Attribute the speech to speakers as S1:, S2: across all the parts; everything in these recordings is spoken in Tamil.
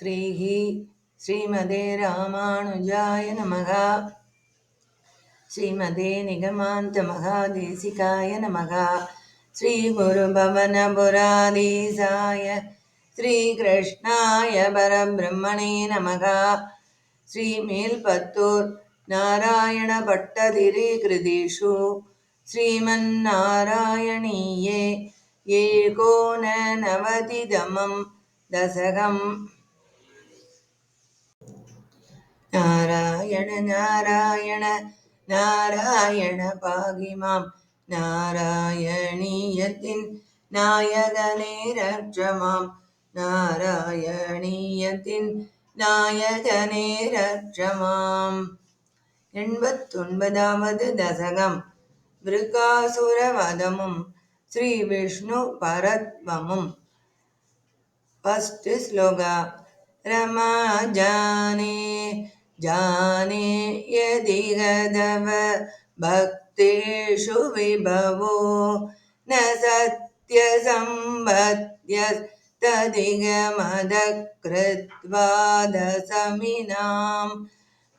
S1: ஸ்ரீஹ ஸ்ரீமதே ராமானுஜாய நமகா. ஸ்ரீமதே நிகமாந்த மகாதேசிகாய நமகா. ஸ்ரீ குரு பவன புராதீசாய ஸ்ரீகிருஷ்ணாய பரபிரம்மணே நமகா. ஸ்ரீமேல்பத்தூர் நாராயண பட்டதிரி கிருதிஷு ஸ்ரீமன்னாராயணீயே. ஏகோன நவதிதமம் தசகம். நாராயண நாராயண நாராயண பாகிமாம். நாராயணீயத்தின் நாயகனே ரட்சமாம். நாராயணீயத்தின் நாயகனே ரட்சமாம். எண்பத்தொன்பதாவது தசகம். விருகாசுர வதமும் ஸ்ரீ விஷ்ணு பரத்வமும். ஃபஸ்ட் ஸ்லோகா. ரமா ஜானே. जाने यदि गदव भक्तेषु विभवो न सत्यसम्पद्यस्तदिगमदकृत्वा दशमिनां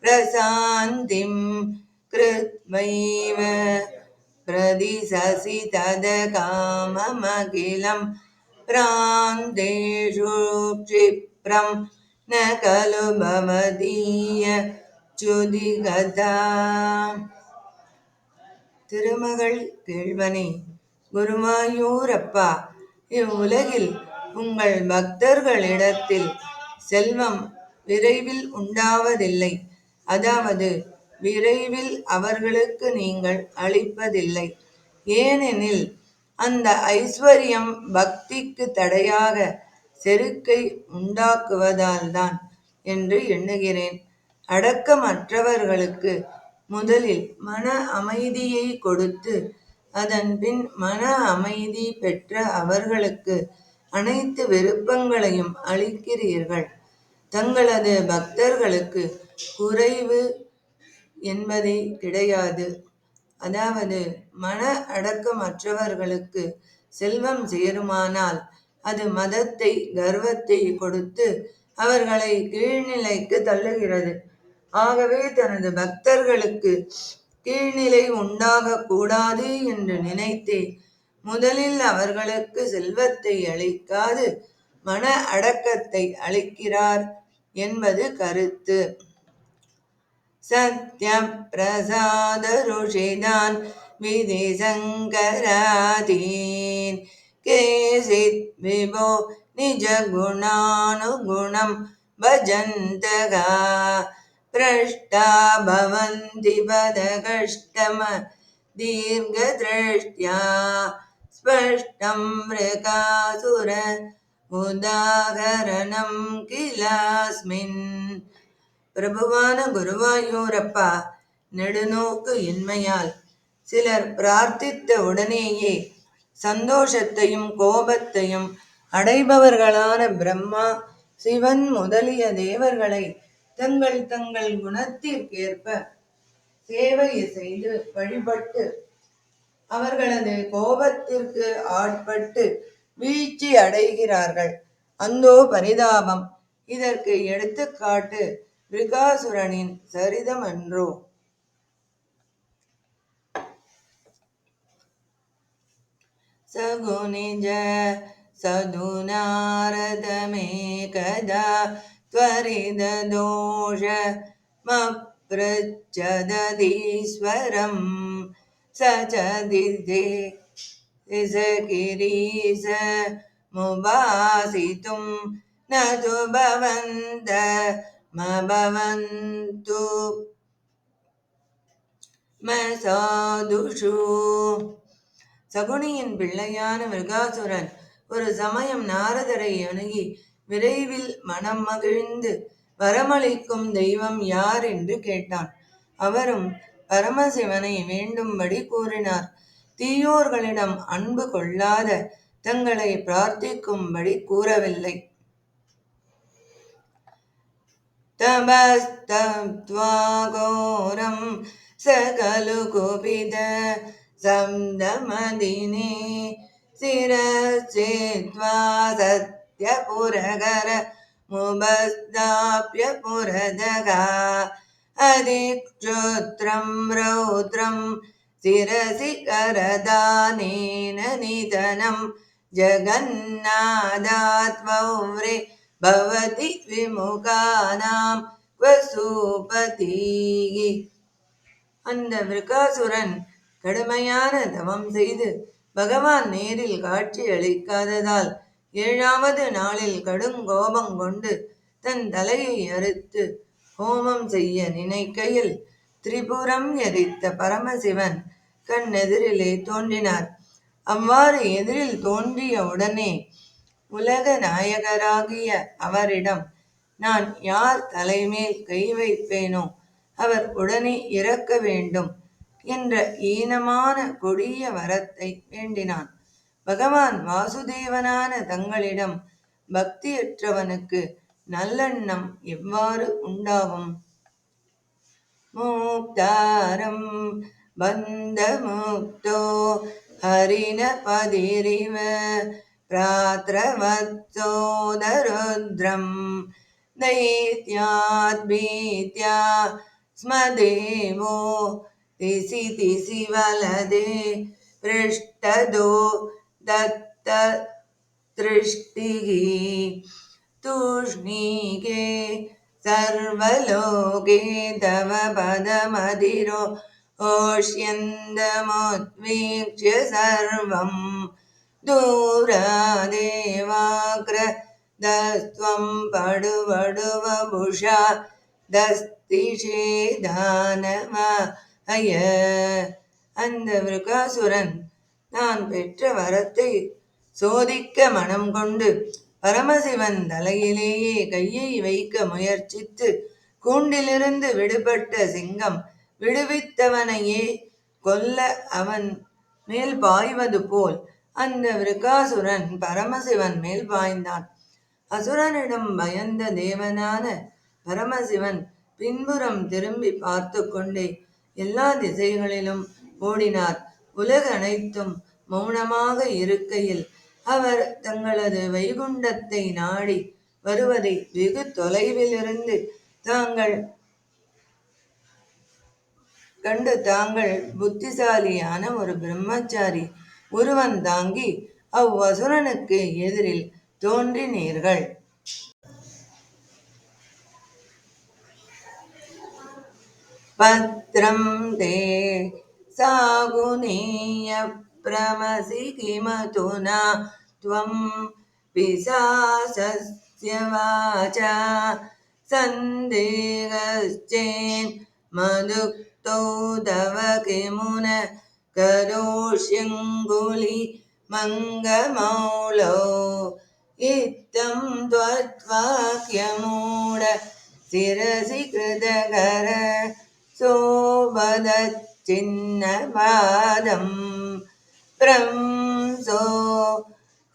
S1: प्रशान्तिं कृत्वैव प्रदिशसि तदकाममखिलं प्रान्तेषु क्षिप्रम् न खलु भवदीय சுதிகதா திருமகள் கேள்வனே குருவாயூரப்பா இவ்வுலகில் உங்கள் பக்தர்களிடத்தில் செல்வம் விரைவில் உண்டாவதில்லை அதாவது விரைவில் அவர்களுக்கு நீங்கள் அளிப்பதில்லை ஏனெனில் அந்த ஐஸ்வர்யம் பக்திக்கு தடையாக செருக்கை உண்டாக்குவதால்தான் என்று எண்ணுகிறேன். அடக்கமற்றவர்களுக்கு முதலில் மன அமைதியை கொடுத்து அதன்பின் மன அமைதி பெற்ற அவர்களுக்கு அனைத்து விருப்பங்களையும் அளிக்கிறீர்கள். தங்களது பக்தர்களுக்கு குறைவு என்பதே கிடையாது. அதாவது மன அடக்கமற்றவர்களுக்கு செல்வம் சேருமானால் அது மதத்தை கர்வத்தை கொடுத்து அவர்களை கீழ்நிலைக்கு தள்ளுகிறது. ஆகவே தனது பக்தர்களுக்கு கீழ்நிலை உண்டாக கூடாது என்று நினைத்தே முதலில் அவர்களுக்கு செல்வத்தை அளிக்காது மன அடக்கத்தை அளிக்கிறார் என்பது கருத்து. சத்யம் பிரசாத ருஷிதான் விதி சங்கராதீன். केचित् विभो निजगुणानुगुणं भजन्तगा भ्रष्टा भवन्ति पदकष्टम दीर्घदृष्ट्या स्पष्टं मृगासुर உதாகரணம் கிலாஸ்மின் பிரபுவான குருவாயூரப்பா நெடுநோக்கு இன்மையால் சிலர் பிரார்த்தித்த உடனேயே சந்தோஷத்தையும் கோபத்தையும் அடைபவர்களான பிரம்மா சிவன் முதலிய தேவர்களை தங்கள் தங்கள் குணத்திற்கேற்ப சேவை செய்து வழிபட்டு அவர்களது கோபத்திற்கு ஆட்பட்டு வீழ்ச்சி அடைகிறார்கள். அந்தோ பரிதாபம். இதற்கு எடுத்துக்காட்டு ரிகாசுரனின் சரிதம் அன்றோ. सगुनिज सधुनारदमेकदा त्वरिददोषमपृच्छदधीश्वरं स च दिधे गिरीश मुभासितुं न तु भवन्तमभवन्तु मसाधुषु சகுனியின் பிள்ளையான மிருகாசுரன் ஒரு சமயம் நாரதரை அணுகி விரைவில் மனம் மகிழ்ந்து வரமளிக்கும் தெய்வம் யார் என்று கேட்டான். அவரும் பரமசிவனை வேண்டும்படி கூறினார். தீயோர்களிடம் அன்பு கொள்ளாத தங்களை பிரார்த்திக்கும்படி கூறவில்லை. தபஸ்தத்வாகோரம் சகலு கோபித सन्दमदिने शिरश्चेत्वा सत्यपुरगर मुपस्दाप्य पुरदः अधिक्षोत्रं रौद्रं शिरसि करदानेन निधनं जगन्नादात्वव्रे भवति विमुखानां वसुपतिः அந்த விருகாசுரன் கடுமையான தவம் செய்து பகவான் நேரில் காட்சி அளிக்காததால் ஏழாவது நாளில் கடும் கோபம் கொண்டு தன் தலையை அறுத்து ஹோமம் செய்ய நினைக்கையில் திரிபுரம் எரித்த பரமசிவன் கண் எதிரிலே தோன்றினார். அவ்வாறு எதிரில் தோன்றிய உடனே உலக நாயகராகிய அவரிடம் நான் யார் தலைமேல் கை வைப்பேனோ? அவர் உடனே இறக்க வேண்டும். என்ற ஈனமான கொடிய வரத்தை வேண்டினான் பகவான் வாசுதேவனான தங்களிடம் பக்தியற்றவனுக்கு நல்லெண்ணம் எவ்வாறு உண்டாகும் மூக்தாரம் பந்தமுக்தோ हरिणपदिरिव प्रात्रवत्सोदरुद्रं दैत्याद्भीत्या स्म तिसि तिसि वलदे पृष्ठदो दत्तदृष्टिः तूष्णीके सर्वलोके तव पदमधिरो ओष्यन्दमुद्वीक्ष्य सर्वं दूरादेवाग्रदस्त्वं पडुवडुवभुषा ஐய அந்த விருகாசுரன் நான் பெற்ற வரத்தை சோதிக்க மனம் கொண்டு பரமசிவன் தலையிலேயே கையை வைக்க முயற்சித்து கூண்டிலிருந்து விடுபட்ட சிங்கம் விடுவித்தவனையே கொல்ல அவன் மேல் பாய்வது போல் அந்த விருகாசுரன் பரமசிவன் மேல் பாய்ந்தான். அசுரனிடம் பயந்த தேவனான பரமசிவன் பின்புறம் திரும்பி பார்த்து கொண்டே எல்லா திசைகளிலும் ஓடினார். உலக அனைத்தும் மௌனமாக இருக்கையில் அவர் தங்களது வைகுண்டத்தை நாடி வருவதை வெகு தொலைவிலிருந்து தாங்கள் கண்டு தாங்கள் புத்திசாலியான ஒரு பிரம்மச்சாரி உருவந்தாங்கி அவ்வசுரனுக்கு எதிரில் தோன்றினீர்கள். ഭദ്രം തേ സാഗുനീയ പ്രമസി കിമതുന ത്വം പിശാസസ്യവാച സന്ദേഹശ്ചേൻ മധുക്തോ തവ കിമുന കരോഷ്യങ്കുലി മംഗമൗലോ ഇത്തം ത്വദ്വാക്യമൂഢ ശിരസി കൃതകര सोपदच्चिन्नपादं प्रंसो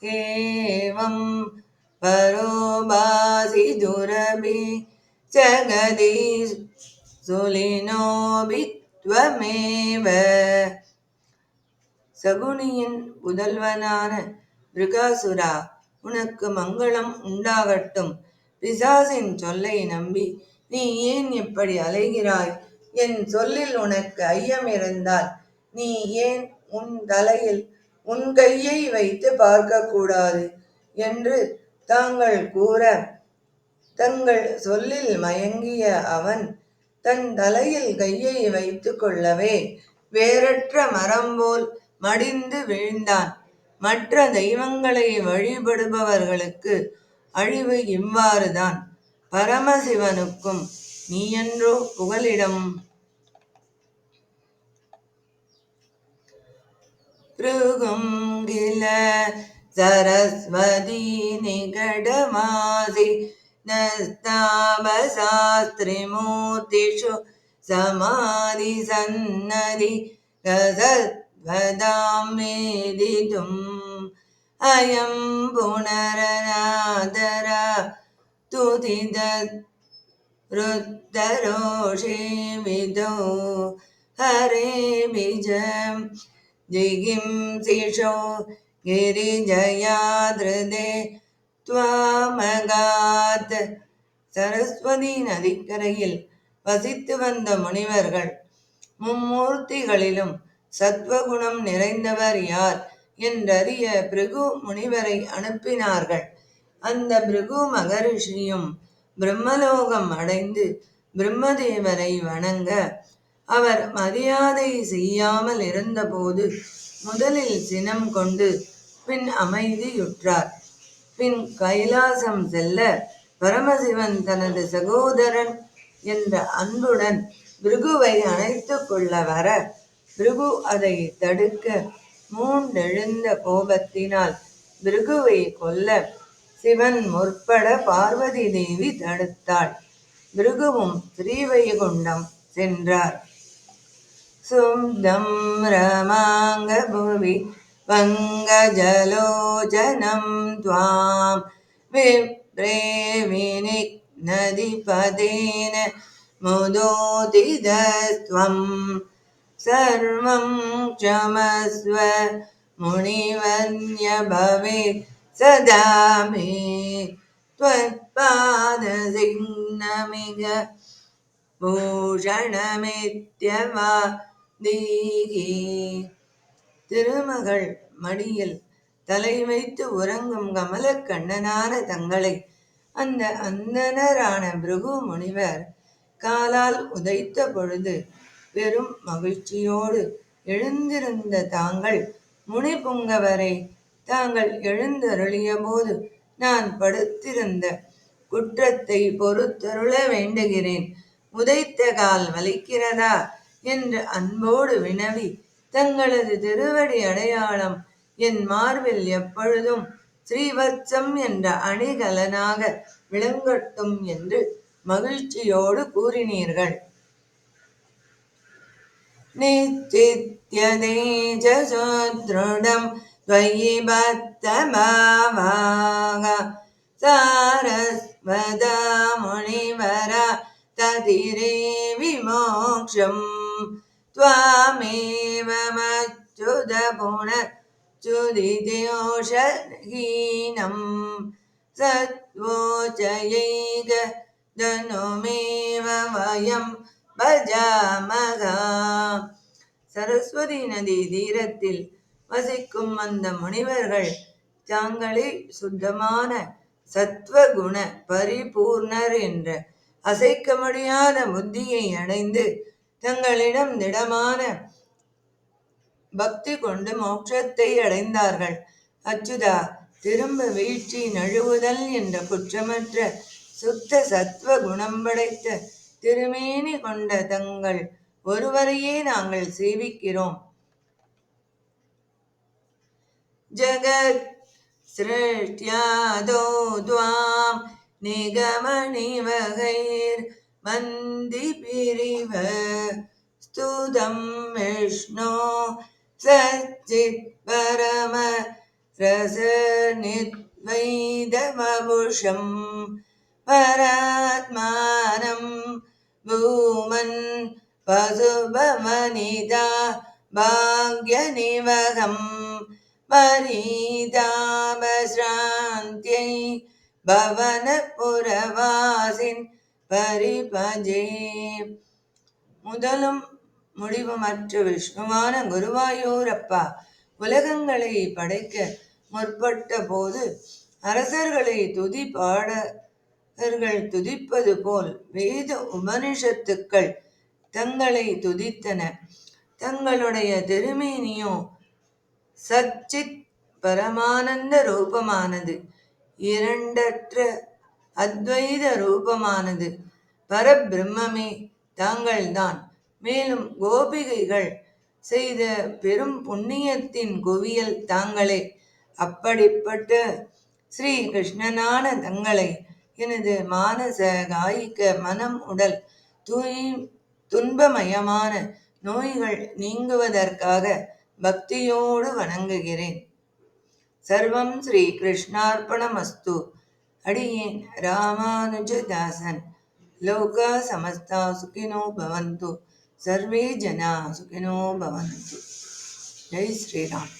S1: एवं परोभासि दुरभि जगदि सुलिनोऽपि त्वमेव சகுனியின் புதல்வனான மிருகாசுரா உனக்கு மங்களம் உண்டாகட்டும் பிசாசின் சொல்லை நம்பி நீ ஏன் இப்படி அலைகிறாய் என் சொல்லில் உனக்கு ஐயம் இருந்தால் நீ ஏன் உன் தலையில் உன் கையை வைத்து பார்க்கக்கூடாது? என்று தாங்கள் கூற தங்கள் சொல்லில் மயங்கிய அவன் தன் தலையில் கையை வைத்து கொள்ளவே வேறற்ற மரம் போல் மடிந்து விழுந்தான். மற்ற தெய்வங்களை வழிபடுபவர்களுக்கு அழிவு இவ்வாறுதான். பரமசிவனுக்கும் நீயன்றோ புகலிடம். கில சரஸ்வதி நிகடமாசி நஸ்தாபசாஸ்திரிமூர்த்திஷு சமாதி சன்னதி ரசத்வதாம் மேதிதும். அயம் புனரநாதரா துதிதத் रुद्धरोषे विदो हरे बीजं जिगिंसिषो गिरिजयादृदे துவாமகாத் சரஸ்வதி நதிக்கரையில் வசித்து வந்த முனிவர்கள் மும்மூர்த்திகளிலும் சத்வகுணம் நிறைந்தவர் யார் என்றறிய பிருகு முனிவரை அனுப்பினார்கள் அந்த பிருகு மகரிஷியும் பிரம்மலோகம் அடைந்து பிரம்மதேவரை வணங்க அவர் மரியாதை செய்யாமல் இருந்தபோது முதலில் சினம் கொண்டு பின் அமைதியுற்றார். பின் கைலாசம் செல்ல பரமசிவன் தனது சகோதரன் என்ற அன்புடன் பிருகுவை அணைத்து கொள்ள வர பிருகு அதை தடுக்க மூண்டெழுந்த கோபத்தினால் பிருகுவை கொல்ல சிவன் முற்பட பார்வதி தேவி தடுத்தாள் பிருகுவும் ஸ்ரீவைகுண்டம் சென்றார் சுப்தம் ரமாங்க புவி பங்கஜலோச்சனம் துவாம் விப்ரேவினிக் नदीपदेन मुदोदिदस्त्वं सर्वं क्षमस्व मुनिवर्य भवेत् सदा मे त्वत्पादसिग्नमिग பூஷணமித்யவா தீகி திருமகள் மடியில் தலை வைத்து உறங்கும் கமலக்கண்ணனான தங்களை அந்த அந்தனரான பிருகு முனிவர் காலால் உதைத்த பொழுது பெரும் மகிழ்ச்சியோடு எழுந்திருந்த தாங்கள் முனி புங்கவரை தாங்கள் எழுந்தருளியபோது நான் படுத்திருந்த குற்றத்தை பொறுத்தருள வேண்டுகிறேன். உதைத்த கால் வலிக்கிறதா? என்று அன்போடு வினவி தங்களது திருவடி அடையாளம் என் மார்பில் எப்பொழுதும் ஸ்ரீவத்சம் என்ற அணிகலனாக விளங்கட்டும் என்று மகிழ்ச்சியோடு கூறினீர்கள். நிச்சித்யதை சோத்ருடம் त्वयि बद्धभावाः सारस्वदा मुनिवरा तदिरे विमोक्षम् त्वामेवमच्युतपुनच्युदिदोषहीनं सत्वोचयैक धनुमेव वयं பஜாமக சரஸ்வதி நதி தீரத்தில் வசிக்கும் அந்த முனிவர்கள் தாங்களே சுத்தமான சத்வகுண பரிபூர்ணர் என்ற அசைக்க முடியாத புத்தியை அடைந்து தங்களிடம் திடமான பக்தி கொண்டு மோட்சத்தை அடைந்தார்கள். அச்சுதா திரும்ப வீழ்ச்சி நழுவுதல் என்ற குற்றமற்ற சுத்த சத்வ குணம் படைத்த திருமேனி கொண்ட தங்கள் ஒருவரையே நாங்கள் சேவிக்கிறோம். जगत् सृष्ट्यादो द्वां निगमनिवहैर्मन्दिपिरिव स्तुतं विष्णो सच्चित्परम रसनिद्वैदमभुषं परात्मानं भूमन् पशुभमनिता भाग्यनिवहम् परितापश्रान्त्यै பவனபுரவாசின் பரிபஜே முதலும் முடிவுமற்ற விஷ்ணுவான குருவாயூரப்பா உலகங்களை படைக்க முற்பட்ட போது அரசர்களை துதி பாடகர்கள் துதிப்பது போல் வேத உபனிஷத்துக்கள் தங்களை துதித்தன தங்களுடைய திருமேனியோ சச்சித் பரமானந்த ரூபமானது. இரண்டற்ற அத்வைத ரூபமானது. பரபிரம்மே தாங்கள்தான். மேலும் கோபிகைகள் செய்த பெரும் புண்ணியத்தின் குவியல் தாங்களே. அப்படிப்பட்ட ஸ்ரீ கிருஷ்ணனான தங்களை எனது மானச காய்க மனம் உடல் தூய் துன்பமயமான நோய்கள் நீங்குவதற்காக பக்தியோடு வணங்குகிறேன் சர்வம் ஸ்ரீ கிருஷ்ணார்ப்பணமஸ்து அடியேன் ராமானுஜதாசன் லோகா சமஸ்தா சுகினோ பவந்து சர்வே ஜனா சுகினோ பவந்து ஜெய் ஸ்ரீராம்